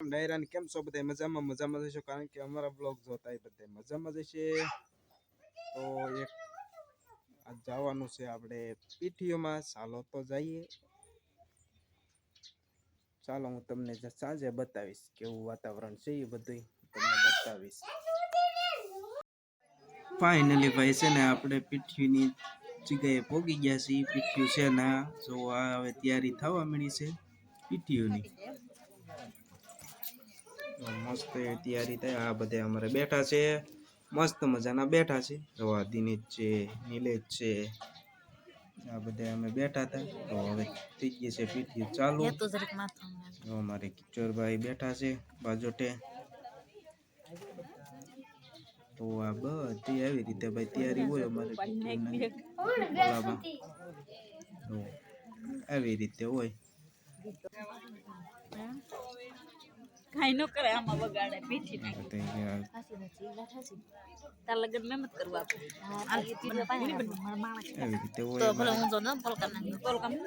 ડાયરા કેમ છો બધા મજામાં મજામાં જશો કારણ કે અમારા બ્લોગ જોતા એ બધા મજામાં જશે તો એક આ જવાનું છે આપણે પીઠીઓમાં ચાલો તો જઈએ ચાલો હું તમને જ સાંજે બતાવીશ કેવું વાતાવરણ છે એ બધું તમને બતાવીશ ફાઇનલી ભાઈ છે ને આપણે પીઠીની જગ્યાએ પહોંચી ગયા છીએ પીઠીયું છે ને જો આ હવે તૈયારી થવા મળી છે પીઠીઓની તો મસ્ત તૈયારી થાય આ બધા અમારે બેઠા છે. મસ્ત મજાના બેઠા છે. રવા દિનેશ છે નિલેશ છે. આ બધા અમે બેઠા હતા. તો હવે થઈ ગઈ છે પીઠી ચાલુ. અમારે કિચોરભાઈ બેઠા છે બાજોટે. તો આ બધી આવી રીતે ભાઈ તૈયારી હોય અમારે. આવી રીતે હોય. કાઈ ન કરે આમાં વગાડે પીઠી નાખી બધા અહીંયા તાર લગન મહેનત કરવા આપે આવી રીતે હોય તો ભલે અમારે. હું જો ન પલકા નાખી પલકા નહીં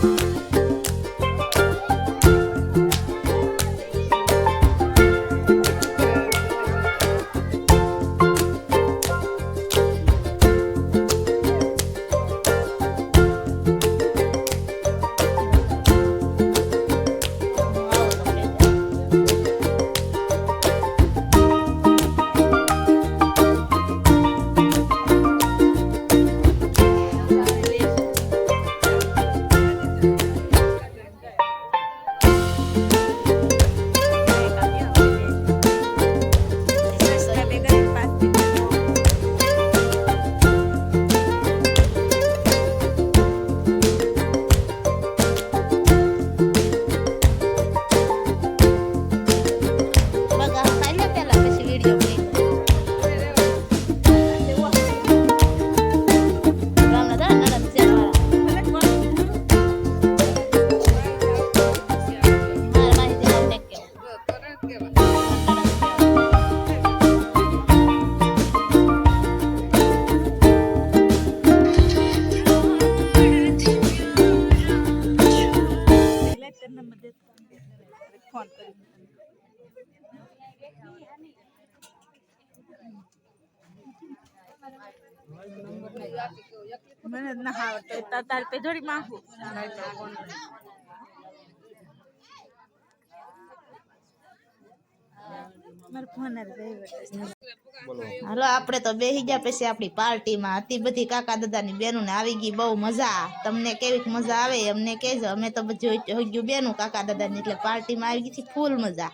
Bye. મને ના આવડતો તાર પે જોડી માખું મારો ફોન બોલો હાલો આપણે તો બેસી ગયા પછી આપણી પાર્ટીમાં હતી બધી કાકા દાદાની બેનું ને આવી ગઈ બહુ મજા તમને કેવી મજા આવે અમને કહેજો અમે તો બધી હોગ્યું બેનું કાકા દાદાની એટલે પાર્ટીમાં આવી ગઈ હતી ફૂલ મજા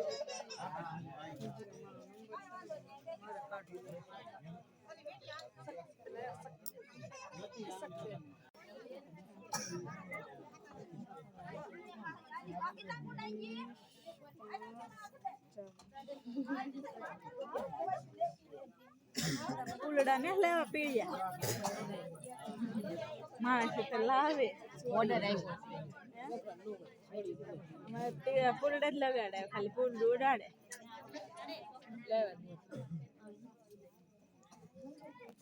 ઉલડા ને લેવા પીળ્યા માણસ તો લાવે ઓર્ડર આવ્યો પુરડા જ લગાડે ખાલી પુરડું ઉડાડે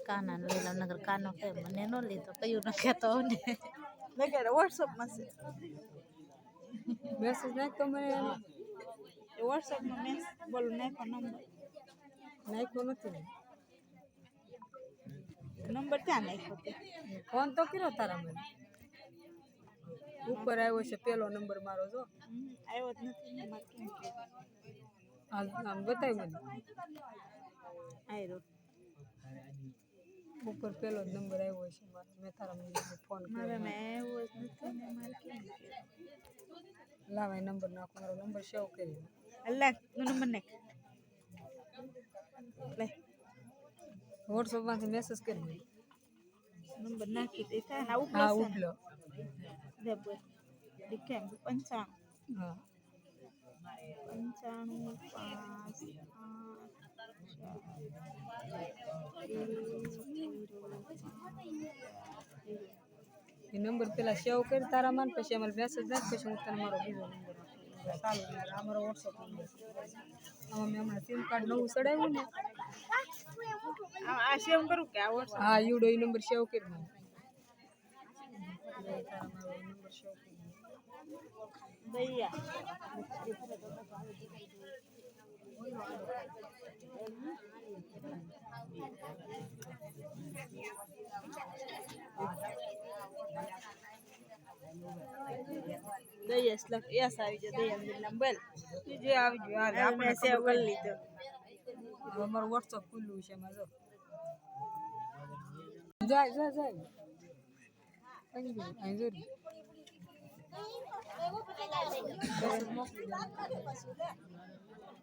કાના લીલા નગર કાનો કે મને નો લીધો કયું ન કહેતો ને લગાડે વોટ્સઅપમાં છે મેસેજ નાખ તો મને એમાં એ વોટ્સઅપમાં મેસ બોલો નાખો નંબર નાખ્યો નથી નંબર ક્યાં નાખ્યો ફોન તો કર્યો તારા મને ઉપર આવ્યો છે પેલો નંબર મારો જો આવ્યો જ નથી મારે કેમ કે આ આમ બતાવી મને આવ્યો ઉપર પેલો જ નંબર આવ્યો છે મારો મેં તારા મને ફોન મારે કર્યો મેં આવ્યો જ નથી ને મારે કેમ કે લાવાય નંબર નાખો મારો નંબર સેવ કરી અલ્લાહ નો નંબર નાખ લે વોટ્સઅપમાંથી મેસેજ કરી દે નંબર નાખી દે થાય હા ઉપલો હા છે ને? ઉપલો દે બોલ દીકેમ પંચાણું હા પંચાણું પાંચ આઠ એ નંબર પેલા સેવ કરી તારા માં પછી અમારે મેસેજ નાખ પછી હું તને મારો બીજો નંબર ચાલુ નંબર વોટ્સઅપ નંબર આમાં મેં હમણાં સિમ કાર્ડ નવું ચડાવ્યું ને. આ આ સેવ કરું કે આ WhatsApp? હા યુડો એ નંબર સેવ કરી મને મારો નંબર સેવ કરી દયા દયા સ્લક યસ આવી જાય દયા બિલ્લા બોલ જે આવી ગયું હાલ આ આપણે મેં સેવ કરી લીધો અમારું વોટ્સઅપ ખુલ્લું છે એમાં જો જાય જાય જાય અહીં જો, અહીં જો રી. મેસેજ મોકલી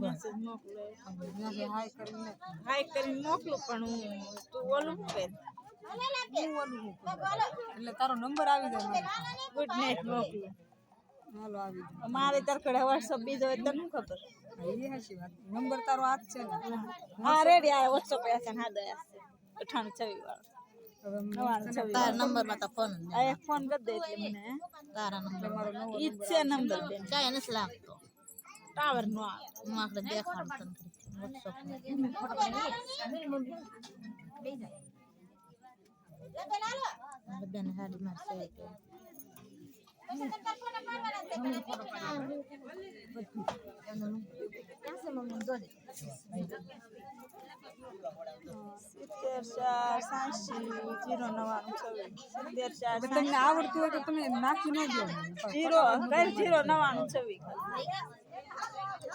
મેસેજ મોકલો ત્યાંથી હાય કરીને હાય કરીને મોકલું પણ હું તું ઓલું શું કર હું ઓલું મૂકું. એટલે તારો નંબર આવી જાય મારી પાસે. ગુડ નાઇટ મોકલું હાલો આવી જાય મારે તરખડે વોટ્સઅપ બીજો હોય તને શું ખબર હા, એ હાચી વાત નંબર તારો આ જ છે ને હા રેડી આ વોટ્સઅપ છે ને હા દયા છે અઠાણું છવ્વીસ વાળો હવે હું નવાણું છવ્વીસ તારા નંબરમાં તો ફોન જ આ એક ફોન કરી દે એટલે મને હે? તારા નંબર મારો નવો ઈ જ છે નંબર બેન કાંઈ નથી લાગતો ટાવર નો હું આપણે દેખાડું તને બધાને હાડી માં ચાર હવે તમને આવડતું હોય તો તમે નાખી ન દો. જીરો કઈ જીરો નવાણું છવ્વીસ.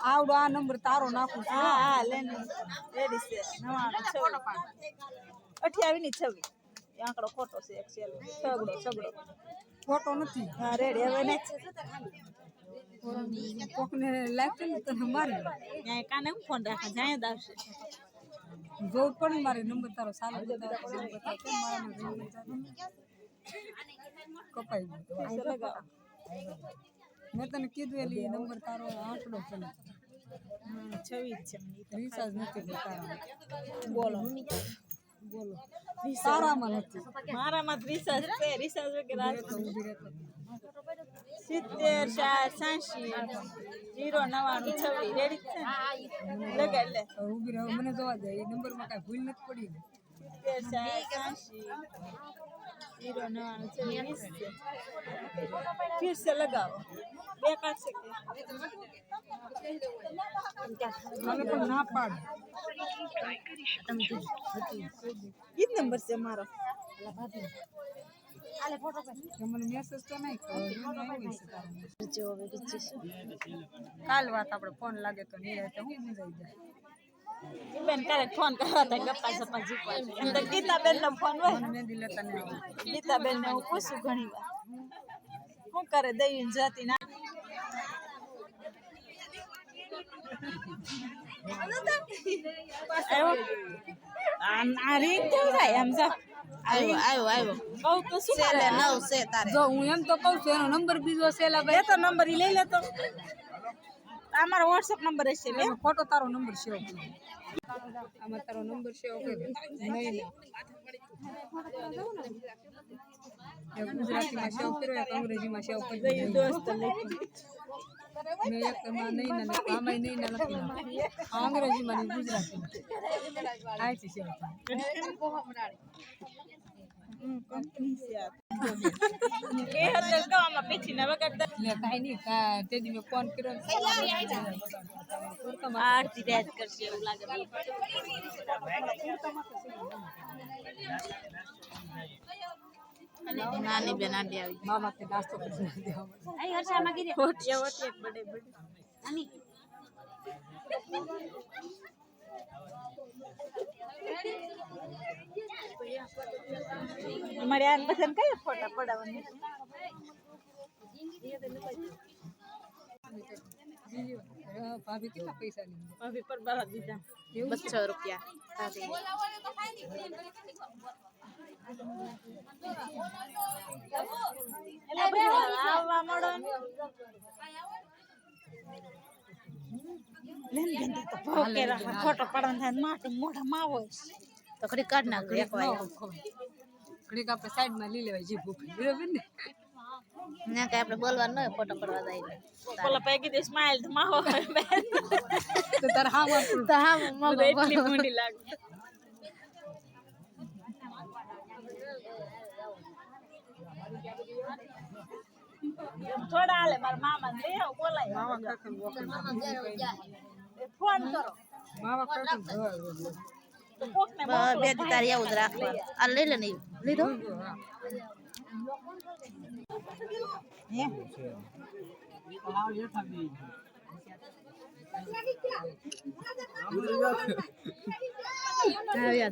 આવડો આ નંબર તારો નાખું છું હા હા લેની રેડી છે નવાણું છવ્વીસ અઠ્યાવીસ ની છવ્વીસ એ આંકડો ખોટો છે એક છેલ્લો સગડો સગડો ખોટો નથી હા રેડી હવે નેક્સ્ટ કોકને લાગતું ને તને મારી લો. ત્યાં કાને હું ફોન રાખે જાય જ આવશે જોવું જ પડે ને મારે નંબર તારો સારો બતાવે છે, એમ બતાવે છે. મારામાં નંબર તારો કપાઈ ગયો પૈસા લગાવો મેં તને કીધું એલી નંબર તારો આંકડો છે. છવ્વીસ છે. રિચાર્જ નથી. બોલો. બોલો. સારામાં નથી. મારામાં રિસાર્જ છે. રિસાર્જ વગેરે સિત્તેર ચાર સાંસી જીરો નવાણું છવ્વીસ. રેડી છે? લગાડ લે. હવે ઊભી મને જોવા જાય એ નંબરમાં કાંઈ ભૂલ નથી પડી સિત્તેર ચાર સાંસી જીરો નવાણું છવ્વીસ છે ફિર સે લગાવો બે કાઢશે કે પણ ના પાડ ઈ નંબર છે મારો છે કાલ વાત આપણે ફોન લાગે તો નહીં તો હું સમજાઈ જાય બેન ક્યારેક ફોન કરવા તો ગપ્પા સપ્પા જીપવા છે. એમ તો ગીતાબેન નો ફોન હોય ગીતાબેન ને હું પૂછું ઘણી વાર. શું કરે દઈ જતી ના? આવ્યો? આ આ રીત કેવું થાય? એમ જા. આવ્યો આવ્યો આવ્યો કહું તો શું છેલ્લે કરે? છે જો હું એમ તો કહું છું એનો નંબર બીજો છે લા ભાઈ તો નંબર ઈ લઈ લેતો. આ મારો વોટ્સએપ નંબર હશે લે ફોટો તારો નંબર સેવ કરી. આમાં તારો નંબર સેવ ઓકે નહીં ગુજરાતીમાં સેવ કર્યો એક અંગ્રેજીમાં સેવ કરી ગયું દોસ્ત મેં એક એમાં નહીં ના લખ્યું, નહીં ના લખી અંગ્રેજીમાં ગુજરાતીમાં. આ છે સેવ कंपनी से ये लड़का हम पीछे ना करता मैं कहीं नहीं का? ते दी में फ़ोन करो और दिदात कर से लागे नानी बना दे आई मामा के नाश्ता कर दे आई हर शाम की फोट ये होते बड़े बड़े नानी અમારે આ બધાને કયા ફોટા પડાવવાની ભાભી કેટલા પૈસા લીધા ભાભી પર બાર દીધા. બસો રૂપિયા બધા આવવા મળો ને. લેન બેન તે ભાવ કેરા ફોટો પાડવાનો થાય ને માટું મોઢા માવો તો ખરી કાઢ લઈ લેવાય જીભ ઉપર બરાબર ને? ને કઈ આપણે બોલવાનું હોય ફોટો પડવા જાય પેલા પૈકી દે સ્માઈલ તો માવો તો તારે હા વાપરું તો હા મને એટલી મોટી લાગે. થોડા હાલે મારા મામા ને આવો બોલાય. મામા કાકા ફોન કરો. બે દી તારી આવું જ રાખવાનું. આ લઈ લે ને લીધો? આવ્યા